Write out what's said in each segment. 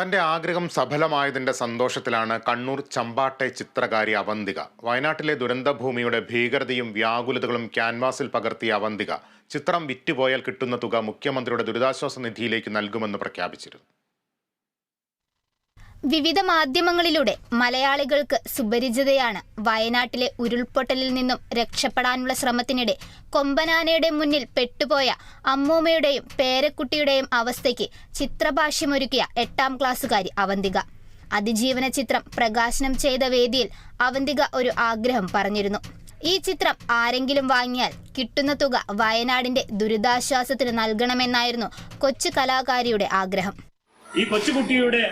തന്റെ ആഗ്രഹം സഫലമായതിന്റെ സന്തോഷത്തിലാണ് കണ്ണൂർ ചമ്പാട്ടെ ചിത്രകാരി അവന്തിക. വയനാട്ടിലെ ദുരന്തഭൂമിയുടെ ഭീകരതയും വ്യാകുലതകളും ക്യാൻവാസിൽ പകർത്തിയ അവന്തിക. ചിത്രം വിറ്റുപോയാൽ കിട്ടുന്ന തുക മുഖ്യമന്ത്രിയുടെ ദുരിതാശ്വാസ നിധിയിലേക്ക് നൽകുമെന്ന് പ്രഖ്യാപിച്ചിരുന്നു. വിവിധ മാധ്യമങ്ങളിലൂടെ മലയാളികൾക്ക് സുപരിചിതയാണ്. വയനാട്ടിലെ ഉരുൾപൊട്ടലിൽ നിന്നും രക്ഷപ്പെടാനുള്ള ശ്രമത്തിനിടെ കൊമ്പനാനയുടെ മുന്നിൽ പെട്ടുപോയ അമ്മൂമ്മയുടെയും പേരക്കുട്ടിയുടെയും അവസ്ഥയ്ക്ക് ചിത്രഭാഷ്യമൊരുക്കിയ എട്ടാം ക്ലാസ്സുകാരി അവന്തിക. അതിജീവന ചിത്രം പ്രകാശനം ചെയ്ത വേദിയിൽ അവന്തിക ഒരു ആഗ്രഹം പറഞ്ഞിരുന്നു. ഈ ചിത്രം ആരെങ്കിലും വാങ്ങിയാൽ കിട്ടുന്ന തുക വയനാടിന്റെ ദുരിതാശ്വാസത്തിന് നൽകണമെന്നായിരുന്നു കൊച്ചു കലാകാരിയുടെ ആഗ്രഹം. ഈ കൊച്ചുകുട്ടിയുടെ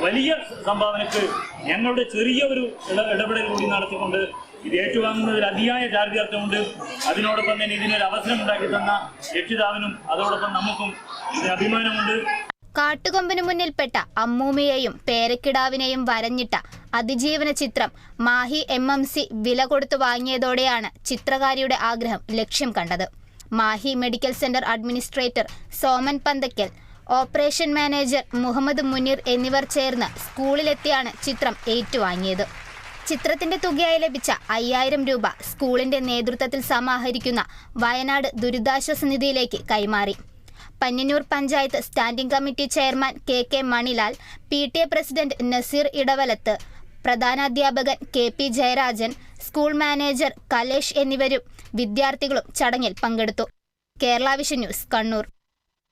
വലിയ സംഭാവനക്ക് ഞങ്ങളുടെ ചെറിയ ഒരു ഇടപെടൽ കൂടി നടത്തിക്കൊണ്ട് ഇത് ഏറ്റുവാങ്ങുന്നതിൽ അതിയായ ചാർജ്യാർത്ഥമുണ്ട് അതിനോടൊപ്പം തന്നെ ഇതിനൊരു അവസരം ഉണ്ടാക്കി തന്ന രക്ഷിതാവിനും അതോടൊപ്പം നമുക്കും ഇതിന് അഭിമാനമുണ്ട്. കാട്ടുകൊമ്പിന് മുന്നിൽപ്പെട്ട അമ്മൂമ്മയെയും പേരക്കിടാവിനെയും വരഞ്ഞിട്ട അതിജീവന ചിത്രം മാഹി എം എം സി വില കൊടുത്തു വാങ്ങിയതോടെയാണ് ചിത്രകാരിയുടെ ആഗ്രഹം ലക്ഷ്യം കണ്ടത്. Mahe medical centre administrator Soman Panthakkal operation manager Muhammad Muneer എന്നിവർ ചേർന്ന് സ്കൂളിലെത്തിയാണ് ചിത്രം ഏറ്റുവാങ്ങിയത്. ചിത്രത്തിന്റെ തുകയായി ലഭിച്ച അയ്യായിരം രൂപ സ്കൂളിന്റെ നേതൃത്വത്തിൽ സമാഹരിക്കുന്ന വയനാട് ദുരിതാശ്വാസ നിധിയിലേക്ക് കൈമാറി. Panniyur panchayat standing committee chairman K K Manilal P T A president Naseer Edavalath പ്രധാനാധ്യാപകൻ K P Jayarajan school manager Kalesh എന്നിവരും വിദ്യാർത്ഥികളും ചടങ്ങിൽ പങ്കെടുത്തു. Kerala vision news Kannur.